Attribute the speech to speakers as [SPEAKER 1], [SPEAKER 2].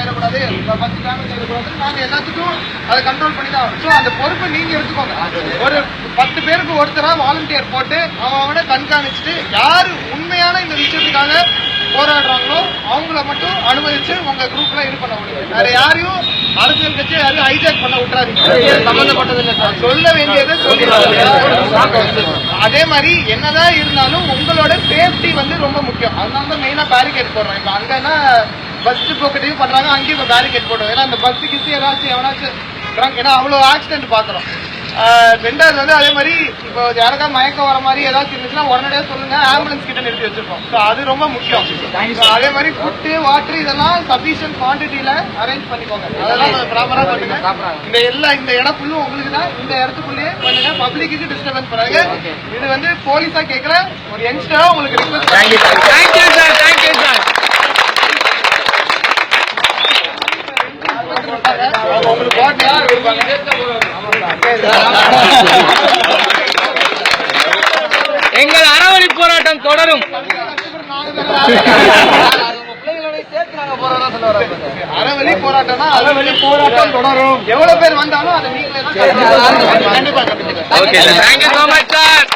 [SPEAKER 1] ஆகக்கூடாது bus damage ஆகக்கூடாது நாங்க எல்லாத்துக்கும் அதை கண்ட்ரோல் பண்ணி தான் ஸோ அந்த பொறுப்பை நீங்க எடுத்துக்கோங்க. ஒரு பத்து பேருக்கு ஒருத்தரா வாலண்டியர் போட்டு அவன் கண்காணிச்சுட்டு யாரு உண்மையான இந்த விஷயத்துக்காக போராடுறாங்களோ அவங்கள மட்டும் அனுமதிச்சு உங்க குரூப்ல இது பண்ண முடியும். வேற யாரையும் அரசியல் கட்சி யாரையும் ஹைஜாக் பண்ண விட்டுறாதீங்க.
[SPEAKER 2] சம்பந்தப்பட்டதில்லை சார்.
[SPEAKER 1] சொல்ல வேண்டியதை சொல்லிடுறாங்க. அதே மாதிரி என்னதான் இருந்தாலும் உங்களோட சேஃப்டி வந்து ரொம்ப முக்கியம். அதனால தான் மெயினா பேரிகேட் போடுறோம். இப்ப அங்கன்னா பஸ் போக்கெட்டையும் பண்றாங்க அங்கேயும் இப்ப பேரிகேட் போடுறோம் ஏன்னா அந்த பஸ் கிஸ் ஏதாச்சும் எவனாச்சும் ஏன்னா அவ்வளவு ஆக்சிடென்ட் பாக்குறோம். ஆஹ் ரெண்டாவது வந்து அதே மாதிரி இப்போ யாருக்கா மயக்கம் வர மாதிரி ஏதாச்சும் இருந்துச்சுன்னா உடனடியாக சொல்லுங்க ஆம்புலன்ஸ் கிட்ட நிறுத்தி வச்சிருக்கோம் So அது ரொம்ப முக்கியம். அதே மாதிரி ஃபுட்டு வாட்டர் இதெல்லாம் சஃபிஷியன்ட் குவான்டிட்டியில அரேஞ்ச் பண்ணிக்கோங்க. அதெல்லாம் ப்ராப்பரா பண்ணுங்க. இந்த எல்லா இந்த இடம் ஃபுல்லும் உங்களுக்கு தான் இந்த இடத்துக்குள்ளேயே பண்ணுங்க. பப்ளிக்கு டிஸ்டர்பன்ஸ் பண்ணாங்க இது வந்து போலீஸா கேட்கிற ஒரு யங்ஸ்டரா உங்களுக்கு request
[SPEAKER 2] thank you sir thank you sir
[SPEAKER 1] உங்களுக்கு போட்டு யார் இருப்பாங்க
[SPEAKER 2] எங்கள் அறவழி போராட்டம் தொடரும்.
[SPEAKER 1] அறவழி போராட்டம்னா அறவழி போராட்டம் தொடரும். எவ்வளவு பேர் வந்தாலும் அதை நீங்களே தான் கண்டிப்பா
[SPEAKER 2] okay sir thank you so much sir